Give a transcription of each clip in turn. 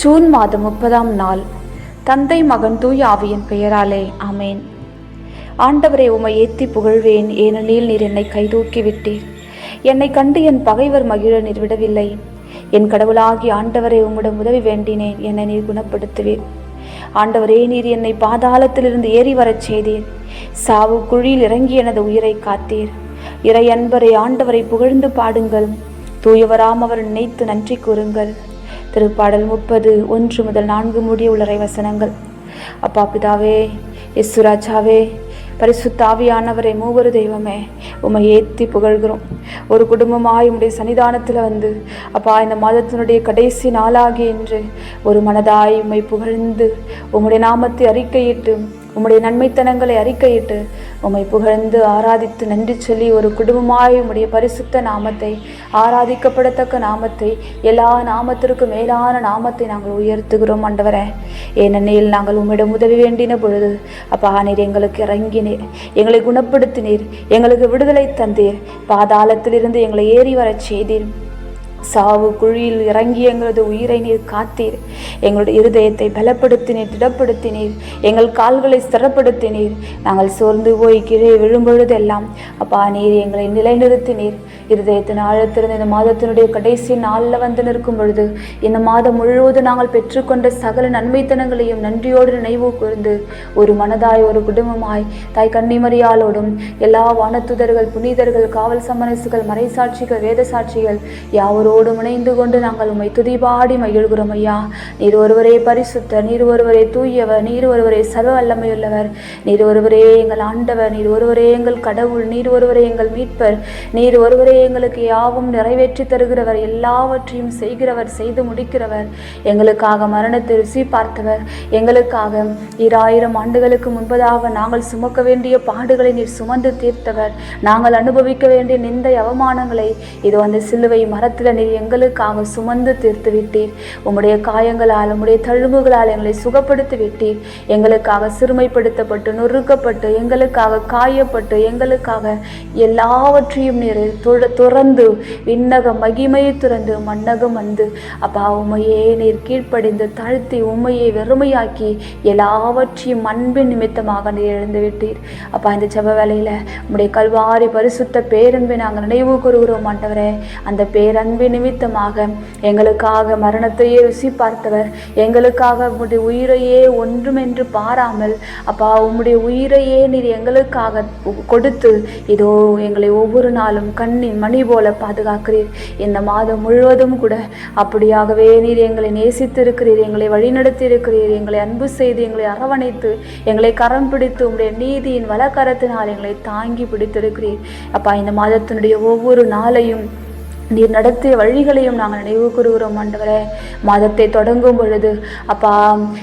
June மாதம் முப்பதாம் நாள். தந்தை மகன் தூய் ஆவியின் பெயராலே அமேன் ஆண்டவரை உமை ஏத்தி புகழ்வேன். ஏனெனில் நீர் என்னை கைதூக்கி விட்டீர் என்னை கண்டு என் பகைவர் மகிழ நீர் விடவில்லை. என் கடவுளாகி ஆண்டவரை உம்மிடம் உதவி வேண்டினேன். என்னை நீர் குணப்படுத்துவீர். ஆண்டவரே நீர் என்னை பாதாளத்திலிருந்து ஏறி வரச் செய்தீர். சாவு குழியில் இறங்கி எனது உயிரை காத்தீர். இறை அன்பரை ஆண்டவரை புகழ்ந்து பாடுங்கள். தூயவராம் அவர் நினைத்து நன்றி கூறுங்கள். திருப்பாடல் முப்பது ஒன்று முதல் நான்கு முடிய உள்ள வசனங்கள். அப்பா பிதாவே எஸ்வராஜாவே பரிசுத்தாவியானவரை மூவரு தெய்வமே உம்மை ஏற்றி புகழ்கிறோம். ஒரு குடும்பமாய் உடைய சன்னிதானத்தில் வந்து அப்பா இந்த மாதத்தினுடைய கடைசி நாளாகி என்று ஒரு மனதாய் உம்மை புகழ்ந்து உம்முடைய நாமத்தை அறிக்கையிட்டு உம்முடைய நன்மைத்தனங்களை அறிக்கையிட்டு உம்மை புகழ்ந்து ஆராதித்து நன்றி சொல்லி ஒரு குடும்பமாய் உம்முடைய பரிசுத்த நாமத்தை ஆராதிக்கப்படத்தக்க நாமத்தை எல்லா நாமத்திற்கும் மேலான நாமத்தை நாங்கள் உயர்த்துகிறோம் ஆண்டவரே. ஏனெனில் நாங்கள் உம்மிடம் உதவி வேண்டின பொழுது அப்பா நீர் எங்களுக்கு இறங்கினீர் எங்களை குணப்படுத்தினீர் எங்களுக்கு விடுதலை தந்தீர் பாதாளத்திலிருந்து எங்களை ஏறி வரச் செய்தீர். சாவு குழியில் இறங்கி எங்களது உயிரை நீர் காத்தீர். எங்களுடைய இருதயத்தை பலப்படுத்தினீர் திடப்படுத்தினீர். எங்கள் கால்களை ஸ்திரப்படுத்தினீர். நாங்கள் சோர்ந்து போய் கீழே விழும்பொழுதெல்லாம் அப்பா நீர் எங்களை நிலைநிறுத்தினீர். இருதயத்தின் ஆழத்திலிருந்து இந்த மாதத்தினுடைய கடைசி நாளில் வந்து நிற்கும் பொழுது இந்த மாதம் முழுவதும் நாங்கள் பெற்றுக்கொண்ட சகல நன்மைத்தனங்களையும் நன்றியோடு நினைவு கூர்ந்து ஒரு மனதாய் ஒரு குடும்பமாய் தாய் கன்னிமரியாலோடும் எல்லா வானத்துதர்கள் புனிதர்கள் காவல் சமரசுகள் மறைசாட்சிகள் வேத சாட்சிகள் யாவரோ யாவரோடும் முனைந்து கொண்டு நாங்கள் உம்மை துதிபாடி மகிழ்கிறோம் ஐயா. நீர் ஒருவரே பரிசுத்தர் நீர் ஒருவரே தூயவர் நீர் ஒருவரே சர்வ வல்லமையுள்ளவர். நீர் ஒருவரே எங்கள் ஆண்டவர் நீர் ஒருவரே எங்கள் கடவுள் நீர் ஒருவரே எங்கள் மீட்பர். நீர் ஒருவரே எங்களுக்கு யாவும் நிறைவேற்றி தருகிறவர் எல்லாவற்றையும் செய்கிறவர் செய்து முடிக்கிறவர். எங்களுக்காக மரணத்தை ருசி பார்த்தவர். எங்களுக்காக ஈராயிரம் ஆண்டுகளுக்கு முன்பதாக நாங்கள் சுமக்க வேண்டிய பாடுகளை நீர் சுமந்து தீர்த்தவர். நாங்கள் அனுபவிக்க வேண்டிய நிந்தை அவமானங்களை இதோ அந்த சிலுவை மரத்தில் நீர் எங்களுக்காக சுமந்து தீர்த்து விட்டீர். உம்முடைய காயங்களால் உம்முடைய தழும்புகளால் எங்களை சுகப்படுத்தி விட்டீர். எங்களுக்காக சிறுமைப்படுத்தப்பட்டு நொறுக்கப்பட்டு எங்களுக்காக காயப்பட்டு எங்களுக்காக எல்லாவற்றையும் நீர் துறந்து விண்ணக மகிமையை துறந்து மன்னகம் வந்து. அப்பா உமையே நீர் கீழ்ப்படிந்து தாழ்த்தி உண்மையை வெறுமையாக்கி எல்லாவற்றையும் அன்பின் நிமித்தமாக நீர் எழுந்து விட்டீர். அப்பா இந்த ஜெப வேலையில் உம்முடைய கல்வாரி பரிசுத்த பேரன்பை நாங்கள் நினைவு கூறுகிறோம் ஆண்டவரே. அந்த பேரன்பின் நிமித்தமாக எங்களுக்காக மரணத்தையே ருசி பார்த்தவர். எங்களுக்காக உம்முடைய உயிரையே ஒன்றுமென்று பாராமல் அப்பா உம்முடைய உயிரையே நீர் எங்களுக்காக கொடுத்து இதோ எங்களை ஒவ்வொரு நாளும் கண்ணின் மணி போல பாதுகாக்கிறீர். இந்த மாதம் முழுவதும் கூட அப்படியாகவே நீர் எங்களை நேசித்திருக்கிறீர் எங்களை வழிநடத்தி இருக்கிறீர் எங்களை அன்பு செய்து எங்களை அரவணைத்து எங்களை கரம் பிடித்து உம்முடைய நீதியின் வலக்கரத்தினால் எங்களை தாங்கி பிடித்திருக்கிறீர். அப்பா இந்த மாதத்தினுடைய ஒவ்வொரு நாளையும் நீர் நடத்திய வழிகளையும் நாங்கள் நினைவு கூறுகிறோம் ஆண்டவரே. மாதத்தை தொடங்கும் பொழுது அப்பா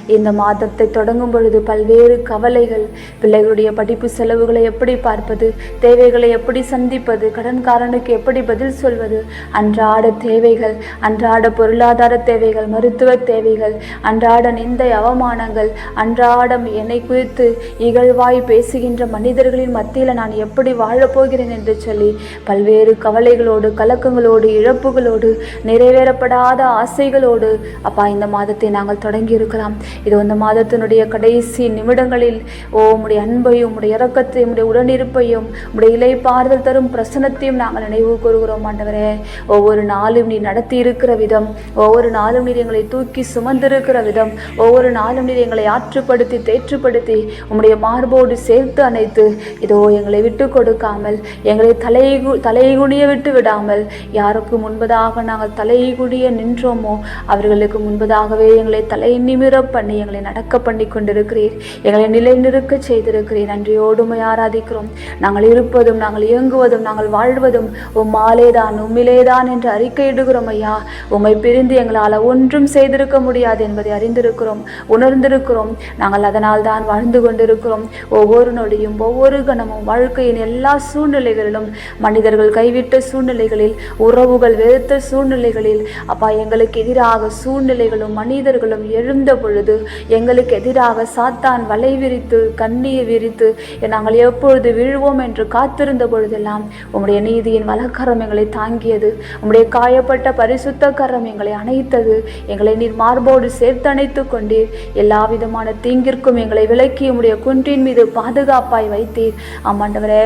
இந்த மாதத்தை தொடங்கும் பொழுது பல்வேறு கவலைகள் பிள்ளைகளுடைய படிப்பு செலவுகளை எப்படி பார்ப்பது தேவைகளை எப்படி சந்திப்பது கடன்காரனுக்கு எப்படி பதில் சொல்வது அன்றாட தேவைகள் அன்றாட பொருளாதார தேவைகள் மருத்துவ தேவைகள் அன்றாட நிந்தை அவமானங்கள் அன்றாடம் என்னை குறித்து இகழ்வாய் பேசுகின்ற மனிதர்களின் மத்தியில் நான் எப்படி வாழப்போகிறேன் என்று சொல்லி பல்வேறு கவலைகளோடு கலக்கங்களோடு இழப்புகளோடு நிறைவேறப்படாத ஆசைகளோடு அப்பா இந்த மாதத்தை நாங்கள் தொடங்கி இருக்கலாம் இது இந்த மாதத்தினுடைய கடைசி நிமிடங்களில் ஓ உம்முடைய அன்பையும் உம்முடைய இறக்கத்தையும் உடைய உடனிருப்பையும் உடைய இலை பார்தல் தரும் பிரசனத்தையும் நாங்கள் நினைவு கூறுகிறோம் ஆண்டவரே. ஒவ்வொரு நாளும் நீ நடத்தி இருக்கிற விதம் ஒவ்வொரு நாளும் நீர் எங்களை தூக்கி சுமந்திருக்கிற விதம் ஒவ்வொரு நாளும் நீர் எங்களை ஆற்றுப்படுத்தி தேற்றுப்படுத்தி உம்முடைய மார்போடு சேர்த்து அணைத்து இதோ எங்களை விட்டு கொடுக்காமல் எங்களை தலை தலைகுனிய விட்டு விடாமல் யாருக்கு முன்பதாக நாங்கள் தலைகுடிய நின்றோமோ அவர்களுக்கு முன்பதாகவே எங்களை தலை நிமிர பண்ணி எங்களை நடக்க பண்ணி கொண்டிருக்கிறீர். எங்களை நிலைநிறுக்க செய்திருக்கிறீர். நன்றியோடுமை ஆராதிக்கிறோம். நாங்கள் இருப்பதும் நாங்கள் இயங்குவதும் நாங்கள் வாழ்வதும் உம்மாலேதான் உம்மிலேதான் என்று அறிக்கையிடுகிறோம் ஐயா. உம்மை பிரிந்து எங்களால் ஒன்றும் செய்திருக்க முடியாது என்பதை அறிந்திருக்கிறோம் உணர்ந்திருக்கிறோம். நாங்கள் அதனால் தான் வாழ்ந்து கொண்டிருக்கிறோம். ஒவ்வொரு நொடியும் ஒவ்வொரு கணமும் வாழ்க்கையின் எல்லா சூழ்நிலைகளிலும் மனிதர்கள் கைவிட்ட சூழ்நிலைகளில் உற உறவுகள் வெறுத்த சூழ்நிலைகளில் அப்பா எங்களுக்கு எதிராக சூழ்நிலைகளும் மனிதர்களும் எழுந்த பொழுது எங்களுக்கு எதிராக சாத்தான் வலை விரித்து கண்ணீர் விரித்து நாங்கள் எப்பொழுது விழுவோம் என்று காத்திருந்த பொழுதெல்லாம் உம்முடைய நீதியின் வலக்கரம் எங்களை தாங்கியது. உம்முடைய காயப்பட்ட பரிசுத்த கரம் எங்களை அணைத்தது. எங்களை நீர் மார்போடு சேர்த்தணைத்து கொண்டீர். எல்லா விதமான தீங்கிற்கும் எங்களை விலக்கி உம்முடைய குன்றின் மீது பாதுகாப்பாய் வைத்தீர். ஆமாண்டவரே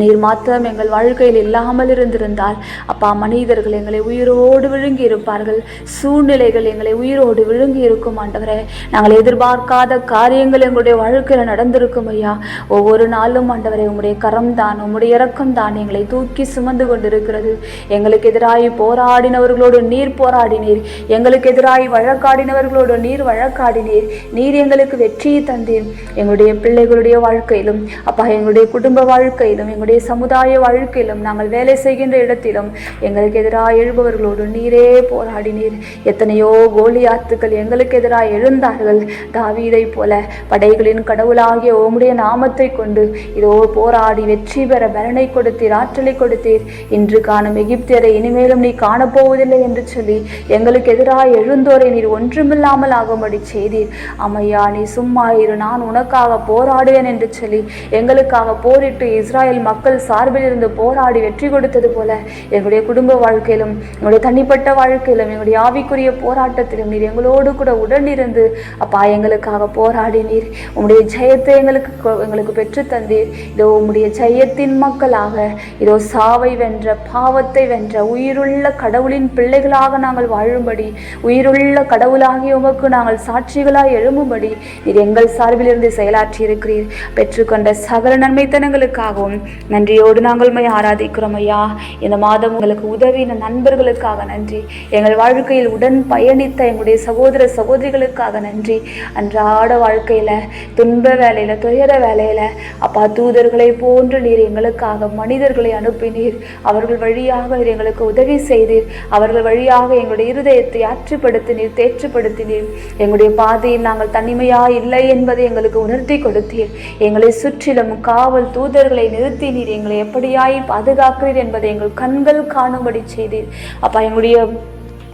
நீர் மாத்திரம் எங்கள் வாழ்க்கையில் இல்லாமல் இருந்திருந்தால் அப்பா மனிதர்கள் எங்களை உயிரோடு விழுங்கி இருப்பார்கள். சூழ்நிலைகள் எங்களை உயிரோடு விழுங்கி இருக்கும் ஆண்டவரே. நாங்கள் எதிர்பார்க்காத காரியங்கள் எங்களுடைய வாழ்க்கையில் நடந்திருக்கும் ஐயா. ஒவ்வொரு நாளும் ஆண்டவரே உங்களுடைய கரம் தான் உங்களுடைய இறக்கம் தான் எங்களை தூக்கி சுமந்து கொண்டிருக்கிறது. எங்களுக்கு எதிராகி போராடினவர்களோடு நீர் போராடினீர். எங்களுக்கு எதிராகி வழக்காடினவர்களோடு நீர் வழக்காடினீர். நீர் எங்களுக்கு வெற்றியை தந்தீர். எங்களுடைய பிள்ளைகளுடைய வாழ்க்கையிலும் அப்பா எங்களுடைய குடும்ப வாழ்க்கையிலும் எங்களுடைய சமுதாய வாழ்க்கையிலும் நாங்கள் வேலை செய்கின்ற இடத்திலும் எங்களுக்கு எதிராக எழுபவர்களோடு நீரே போராடினீர். எத்தனையோ கோலியாத்துக்கள் எங்களுக்கு எதிராக எழுந்தார்கள். தாவீதை போல படைகளின் கடவுளாகிய உம்முடைய நாமத்தை கொண்டு இதோ போராடி வெற்றி பெற பலனை கொடுத்தீர் ஆற்றலை கொடுத்தீர். இன்று காணும் எகிப்தியரை இனிமேலும் நீ காணப்போவதில்லை என்று சொல்லி எங்களுக்கு எதிராக எழுந்தோரை நீர் ஒன்றுமில்லாமல் ஆகும்படி செய்தீர். அம்மையா நீ சும்மா இரு நான் உனக்காக போராடுவேன் என்று சொல்லி எங்களுக்காக போரிட்டு இஸ்ராயல் மக்கள் சார்பில் இருந்து போராடி வெற்றி கொடுத்தது போல எங்களுடைய குடும்ப வாழ்க்கையிலும் எங்களுடைய தனிப்பட்ட வாழ்க்கையிலும் எங்களுடைய ஆவிக்குரிய போராட்டத்திலும் நீர் எங்களோடு கூட உடனிருந்து அப்பா எங்களுக்காக போராடி நீர். உங்களுடைய ஜெயத்தை எங்களுக்கு எங்களுக்கு பெற்று தந்தீர். இதோ உங்களுடைய ஜெயத்தின் மக்களாக இதோ சாவை வென்ற பாவத்தை வென்ற உயிருள்ள கடவுளின் பிள்ளைகளாக நாங்கள் வாழும்படி உயிருள்ள கடவுளாகிய உமக்கு நாங்கள் சாட்சிகளாய் எழும்பும்படி நீர் எங்கள் சார்பிலிருந்து செயலாற்றி இருக்கிறீர் பெற்றுக்கொண்ட சகல நன்மைத்தனங்களுக்காகவும் நன்றியோடு நாங்கள் உம்மை ஆராதிக்கிறோம் ஐயா. இந்த மாதம் உங்களுக்கு உதவின நண்பர்களுக்காக நன்றி. எங்கள் வாழ்க்கையில் உடன் பயணித்த எங்களுடைய சகோதர சகோதரிகளுக்காக நன்றி. அன்றாட வாழ்க்கையில் துன்ப வேலையில் துயர வேலையில் அப்பா தூதர்களை போன்று நீர் எங்களுக்காக மனிதர்களை அனுப்பினீர். அவர்கள் வழியாக நீர் எங்களுக்கு உதவி செய்தீர். அவர்கள் வழியாக எங்களுடைய இருதயத்தை ஆற்றுப்படுத்தினீர் தேற்றுப்படுத்தினீர். எங்களுடைய பாதையில் நாங்கள் தனிமையாக இல்லை என்பதை எங்களுக்கு உணர்த்தி கொடுத்தீர். எங்களை சுற்றிலும் காவல் தூதர்களை நிறுத்தி நீர் எங்களை எப்படியாய் பாதுகாக்கிறீர் என்பதை எங்கள் கண்கள் காணும்படி செய்தீர். அப்பா எங்களுடைய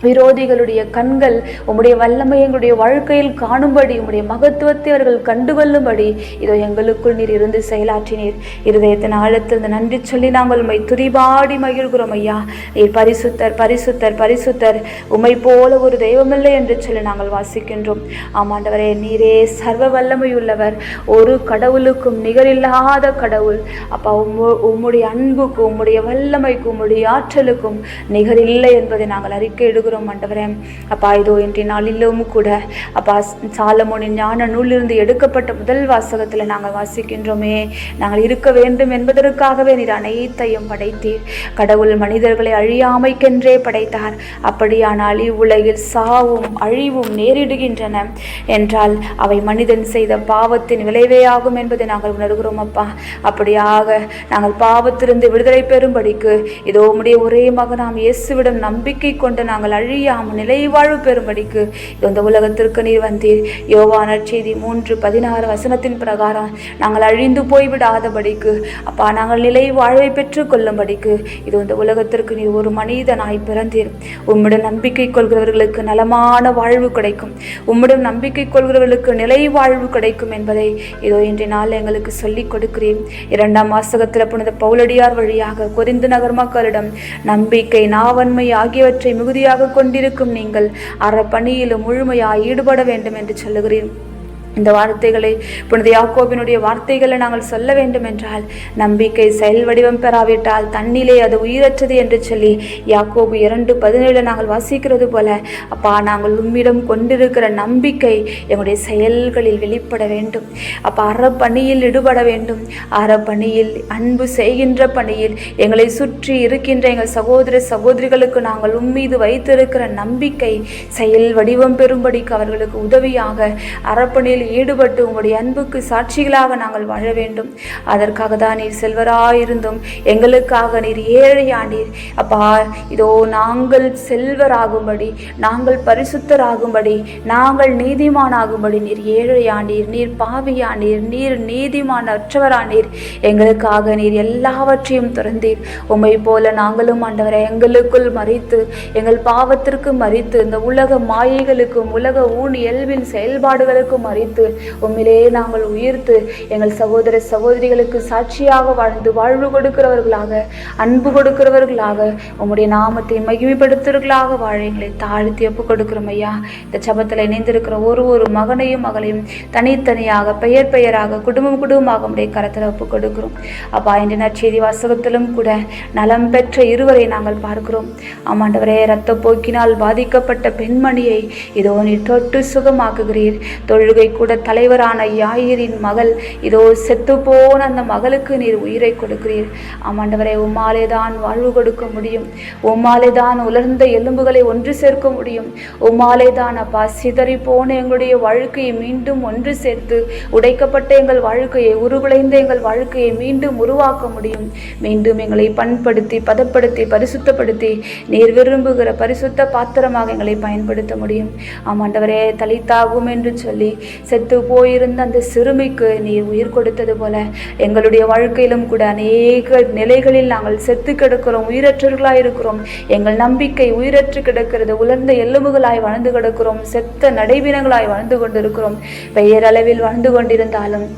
விரோதிகளுடைய கண்கள் உம்முடைய வல்லமை எங்களுடைய வாழ்க்கையில் காணும்படி உம்முடைய மகத்துவத்தை அவர்கள் கண்டுகொள்ளும்படி இதோ எங்களுக்குள் நீர் இருந்து செயலாற்றினீர். இருதயத்தின் ஆழத்தில் நன்றி சொல்லி நாங்கள் உம்மை துதிபாடி மகிழ்கிறோம் ஐயா. நீர் பரிசுத்தர் பரிசுத்தர் பரிசுத்தர். உமை போல ஒரு தெய்வமில்லை என்று சொல்லி நாங்கள் வாசிக்கின்றோம். ஆமாண்டவரே நீரே சர்வ வல்லமையுள்ளவர். ஒரு கடவுளுக்கும் நிகரில்லாத கடவுள். அப்பா உம்மு உம்முடைய அன்புக்கும் உம்முடைய வல்லமைக்கும் உம்முடைய ஆற்றலுக்கும் நிகரில்லை என்பதை நாங்கள் அறிக்கை இடுகிறோம் ஆண்டவரே. அப்பா இதோ இன்றைய நாளிலும் கூட அப்பா சாலமோனின் ஞான நூலிருந்து எடுக்கப்பட்ட முதல் வாசகத்தில் நாங்கள் வாசிக்கின்றோமே. நாங்கள் இருக்க வேண்டும் என்பதற்காகவே நீர் அனைத்தையும் படைத்தீர். கடவுள் மனிதர்களை அழியாமைக்கென்றே படைத்தார். அப்படியானால் இவ்வுலகில் சாவும் அழிவும் நேரிடுகின்றன. என்றால் அவை மனிதன் செய்த பாவத்தின் விளைவே ஆகும் என்பதை நாங்கள் உணர்கிறோம் அப்பா. அப்படியாக நாங்கள் பாவத்திலிருந்து விடுதலை பெறும்படிக்கு இதோ உடைய ஒரே மகனாம் இயேசுவிடம் நம்பிக்கை கொண்டு நாங்கள் அழியாமல் நிலைவாழ்வு பெறும்படிக்கு இந்த உலகத்திற்கு நீர் வந்தீர். யோவான செய்தி மூன்று பதினாறு வசனத்தின் பிரகாரம் நாங்கள் அழிந்து போய்விடாதபடிக்கு அப்பா நாங்கள் நிலை வாழ்வை பெற்றுக் கொள்ளும்படிக்கு இது இந்த உலகத்திற்கு நீர் ஒரு மனிதனாய் பிறந்தீர். உம்மிடம் நம்பிக்கை கொள்கிறவர்களுக்கு நலமான வாழ்வு கிடைக்கும். உம்மிடம் நம்பிக்கை கொள்கிறவர்களுக்கு நிலை வாழ்வு கிடைக்கும் என்பதை இதோ இன்றைய நாள் எங்களுக்கு சொல்லிக் கொடுக்கிறேன் இரண்டாம் வாசகத்தில் புனித பவுலடியார் வழியாக கொரிந்து நகர் மக்களிடம் நம்பிக்கை நாவன்மை ஆகியவற்றை மிகுதியாக கொண்டிருக்கும் நீங்கள். அறப்பணியிலும் முழுமையாய் ஈடுபட வேண்டும் என்று சொல்லுகிறேன். இந்த வார்த்தைகளை புனித யாக்கோபினுடைய வார்த்தைகளை நாங்கள் சொல்ல வேண்டும் என்றால் நம்பிக்கை செயல் வடிவம் பெறாவிட்டால் தண்ணிலே அது உயிரற்றது என்று சொல்லி யாக்கோபு இரண்டு பதினேழு நாங்கள் வாசிக்கிறது போல அப்பா நாங்கள் உம்மிடம் கொண்டிருக்கிற நம்பிக்கை எங்களுடைய செயல்களில் வெளிப்பட வேண்டும். அப்பா அறப்பணியில் ஈடுபட வேண்டும். அறப்பணியில் அன்பு செய்கின்ற பணியில் எங்களை சுற்றி இருக்கின்ற எங்கள் சகோதர சகோதரிகளுக்கு நாங்கள் உம்மீது வைத்திருக்கிற நம்பிக்கை செயல் வடிவம் பெறும்படிக்கு அவர்களுக்கு உதவியாக அறப்பணியில் ஈடுபட்டு உங்களுடைய அன்புக்கு சாட்சிகளாக நாங்கள் வாழ வேண்டும். அதற்காக தான் நீர் செல்வராயிருந்தும் எங்களுக்காக நீர் ஏழையானீர் அப்பா இதோ நாங்கள் செல்வராகும்படி நாங்கள் பரிசுத்தராகும்படி நாங்கள் நீதிமானாகும்படி நீர் ஏழையானீர் நீர் பாவியாண்டீர் நீர் நீதிமான அற்றவரானீர் எங்களுக்காக நீர் எல்லாவற்றையும் திறந்தீர். உம்மை போல நாங்களும் ஆண்டவரை எங்களுக்குள் மறித்து எங்கள் பாவத்திற்கு மறித்து இந்த உலக மாயைகளுக்கும் உலக ஊன் இயல்பின் செயல்பாடுகளுக்கும் மறித்து உம்மிலே நாங்கள் உயிர்த்து எங்கள் சகோதர சகோதரிகளுக்கு சாட்சியாக வாழ்ந்து வாழ்வு கொடுக்கிறவர்களாக அன்பு கொடுக்கிறவர்களாக உம்முடைய நாமத்தை மகிமைப்படுத்துவர்களாக வாழ எங்களை தாழ்த்தி ஒப்பு கொடுக்கிறோம் ஐயா. இந்த சபத்தில் இணைந்திருக்கிற ஒரு ஒரு மகனையும் மகளையும் தனித்தனியாக பெயர் பெயராக குடும்பம் குடும்பமாக உடைய கரத்தில் ஒப்பு கொடுக்கிறோம். அப்பா இன்று நற்செய்தி வாசகத்திலும் கூட நலம் பெற்ற இருவரை நாங்கள் பார்க்கிறோம். ஆமாண்டவரே ரத்த போக்கினால் பாதிக்கப்பட்ட பெண்மணியை இதோ நீர் தொட்டு சுகமாக்குகிறீர். தொழுகை கூட தலைவரான யாயிரின் மகள் இதோ செத்துப்போன அந்த மகளுக்கு நீர் உயிரை கொடுக்கிறீர். ஆமாண்டவரை உம்மாலே தான் வாழ்வு கொடுக்க முடியும். உம்மாலே தான் உலர்ந்த எலும்புகளை ஒன்று சேர்க்க முடியும். உம்மாலே தான் அப்பா சிதறி போன எங்களுடைய வாழ்க்கையை மீண்டும் ஒன்று சேர்த்து உடைக்கப்பட்ட எங்கள் வாழ்க்கையை உருகுலைந்த எங்கள் வாழ்க்கையை மீண்டும் உருவாக்க முடியும். மீண்டும் எங்களை பண்படுத்தி பதப்படுத்தி பரிசுத்தப்படுத்தி நீர் விரும்புகிற பரிசுத்த பாத்திரமாக எங்களை பயன்படுத்த முடியும். ஆமாண்டவரே தலித்தாகும் என்று சொல்லி செத்து போயிருந்த அந்த சிறுமிக்கு நீர் உயிர் கொடுத்தது போல எங்களுடைய வாழ்க்கையிலும் கூட அநேக நிலைகளில் நாங்கள் செத்து கிடக்கிறோம் உயிரற்றர்களாக இருக்கிறோம். எங்கள் நம்பிக்கை உயிரற்று கிடக்கிறது உலர்ந்த எலும்புகளாய் வாழ்ந்து கிடக்கிறோம் செத்த நடைவினங்களாய் வாழ்ந்து கொண்டிருக்கிறோம். பெயரளவில் வாழ்ந்து கொண்டிருந்தாலும்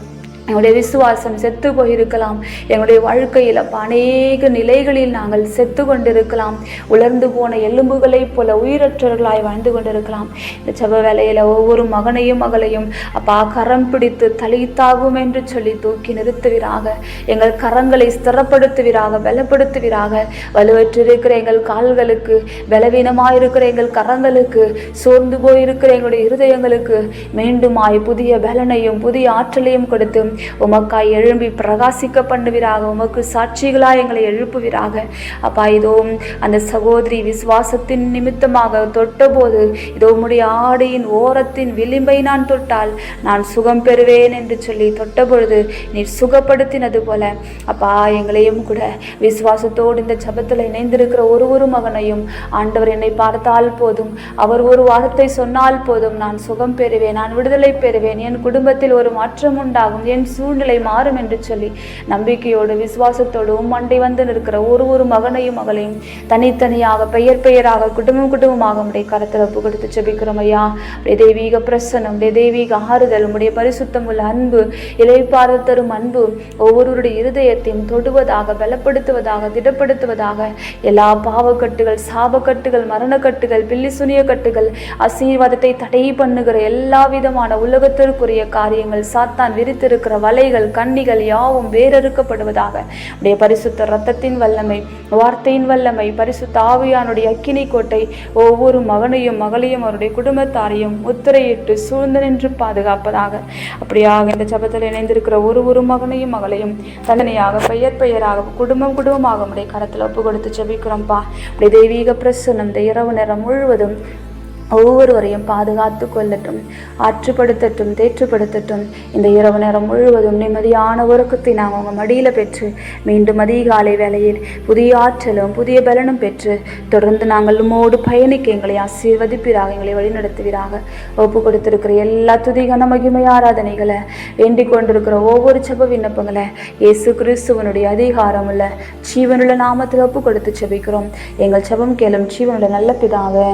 எங்களுடைய விசுவாசம் செத்து போயிருக்கலாம் எங்களுடைய வாழ்க்கையில் அநேக நிலைகளில் நாங்கள் செத்து கொண்டிருக்கலாம் உலர்ந்து போன எலும்புகளைப் போல உயிரற்றவர்களாய் வாழ்ந்து கொண்டிருக்கலாம். இந்த செவ வேலையில் ஒவ்வொரு மகனையும் மகளையும் அப்பா கரம் பிடித்து தலித்தாகும் என்று சொல்லி தூக்கி நிறுத்துவீராக. எங்கள் கரங்களை ஸ்திரப்படுத்துவீராக பலப்படுத்துவீராக. வலுவற்றிருக்கிற எங்கள் கால்களுக்கு பலவீனமாக இருக்கிற எங்கள் கரங்களுக்கு சோர்ந்து போயிருக்கிற எங்களுடைய இருதயங்களுக்கு மீண்டுமாய் புதிய பலனையும் புதிய ஆற்றலையும் கொடுத்து உமக்காய் எழும்பி பிரகாசிக்க பண்ணுவீராக உமக்கு சாட்சிகளாக எங்களை எழுப்புவீராக. அப்பா இதோ அந்த சகோதரி விசுவாசத்தின் நிமித்தமாக தொட்டபோது இதோ உம்முடைய ஆடையின் ஓரத்தின் விளிம்பை நான் தொட்டால் நான் சுகம் பெறுவேன் என்று சொல்லி தொட்டபொழுது நீர் சுகப்படுத்தினது போல அப்பா எங்களையும் கூட விசுவாசத்தோடு இந்த ஜபத்தில் இணைந்திருக்கிற ஒரு ஒரு மகனையும் ஆண்டவர் என்னை பார்த்தால் போதும் அவர் ஒரு வார்த்தை சொன்னால் போதும் நான் சுகம் பெறுவேன் நான் விடுதலை பெறுவேன் என் குடும்பத்தில் ஒரு மாற்றம் உண்டாகும் என் சூழ்நிலை மாறும் என்று சொல்லி நம்பிக்கையோடு விசுவாசத்தோடு மண்டை வந்து நிற்கிற ஒரு ஒரு மகனையும் மகளையும் தனித்தனியாக பெயர் பெயராக குடும்பம் குடும்பமாக உடைய கரத்தில் ஒப்பு கொடுத்து செபிக்கிறோம் ஐயா. உடைய தெய்வீக பிரசனம் உடைய தெய்வீக ஆறுதல் உடைய பரிசுத்தம் உள்ள அன்பு இலைப்பாறு தரும் அன்பு ஒவ்வொருவருடைய இருதயத்தையும் தொடுவதாக பலப்படுத்துவதாக திடப்படுத்துவதாக எல்லா பாவக்கட்டுகள் சாபக்கட்டுகள் மரணக்கட்டுகள் பில்லி சுனிய கட்டுகள் ஆசீர்வாதத்தை தடை பண்ணுகிற எல்லா விதமான உலகத்திற்குரிய காரியங்கள் சாத்தான் விரித்திருக்கிற வலைகள் கண்ணிகள் யாவும் வேறறுக்கப்படுவதாக உடைய பரிசுத்த ரத்தத்தின் வல்லமை வார்த்தையின் வல்லமை பரிசுத்த ஆவியானுடைய அக்கினி கோட்டை ஒவ்வொரு மகனையும் மகளையும் அவருடைய குடும்பத்தாரையும் முத்திரையிட்டு சூழ்ந்து நின்று பாதுகாப்பதாக. அப்படியாக இந்த ஜபத்தில் இணைந்திருக்கிற ஒரு ஒரு மகனையும் மகளையும் தண்டனையாக பெயர் பெயராக குடும்பம் குடும்பமாக உடைய கரத்தில் ஒப்பு கொடுத்து ஜபிக்கிறோம்ப்பா. உடைய தெய்வீக பிரசனம் இந்த இரவு நேரம் முழுவதும் ஒவ்வொருவரையும் பாதுகாத்து கொள்ளட்டும் ஆற்றுப்படுத்தட்டும் தேற்றுப்படுத்தட்டும். இந்த இரவு நேரம் முழுவதும் நிம்மதியான உறக்கத்தை நாங்கள் உங்கள் மடியில் பெற்று மீண்டும் அதிகாலை வேளையில் புதிய ஆற்றலும் புதிய பலனும் பெற்று தொடர்ந்து நாங்கள் மோடு பயணிக்க எங்களை ஆசீர்வதிப்பீராக எங்களை வழிநடத்துவீராக. ஒப்பு கொடுத்திருக்கிற எல்லா துதிகன மகிமை ஆராதனைகளை வேண்டிக் கொண்டிருக்கிற ஒவ்வொரு செப விண்ணப்பங்களை இயேசு கிறிஸ்துவனுடைய அதிகாரமுள்ள ஜீவனுள்ள நாமத்தில் ஒப்பு கொடுத்து செபிக்கிறோம். எங்கள் செபம் கேளும் ஜீவனுள்ள நல்ல பிதாவே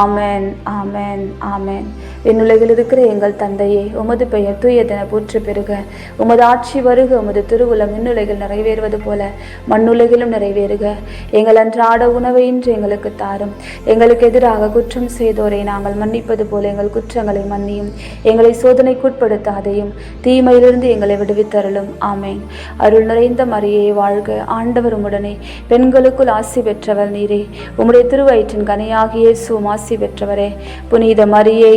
ஆமன். ஆமென் ஆமென் என்னுலகில் இருக்கிற எங்கள் தந்தையே உமது பெயர் தூயதென போற்று பெறுக உமது ஆட்சி வருக உமது திருவுளம் விண்ணுலகில் நிறைவேறுவது போல மண்ணுலகிலும் நிறைவேறுக. எங்கள் அன்றாட உணவை இன்று எங்களுக்கு தாரும். எங்களுக்கு எதிராக குற்றம் செய்தோரை நாங்கள் மன்னிப்பது போல எங்கள் குற்றங்களை மன்னியும். எங்களை சோதனைக்குட்படுத்தாதையும் தீமையிலிருந்து எங்களை விடுவித்தருளும். ஆமேன். அருள் நிறைந்த மரியை வாழ்க ஆண்டவர் உடனே பெண்களுக்குள் ஆசி பெற்றவர் நீரே. உம்முடைய திருவயிற்றின் கனியாகிய இயேசுவும் ஆசி பெற்றவரே. புனித மரியே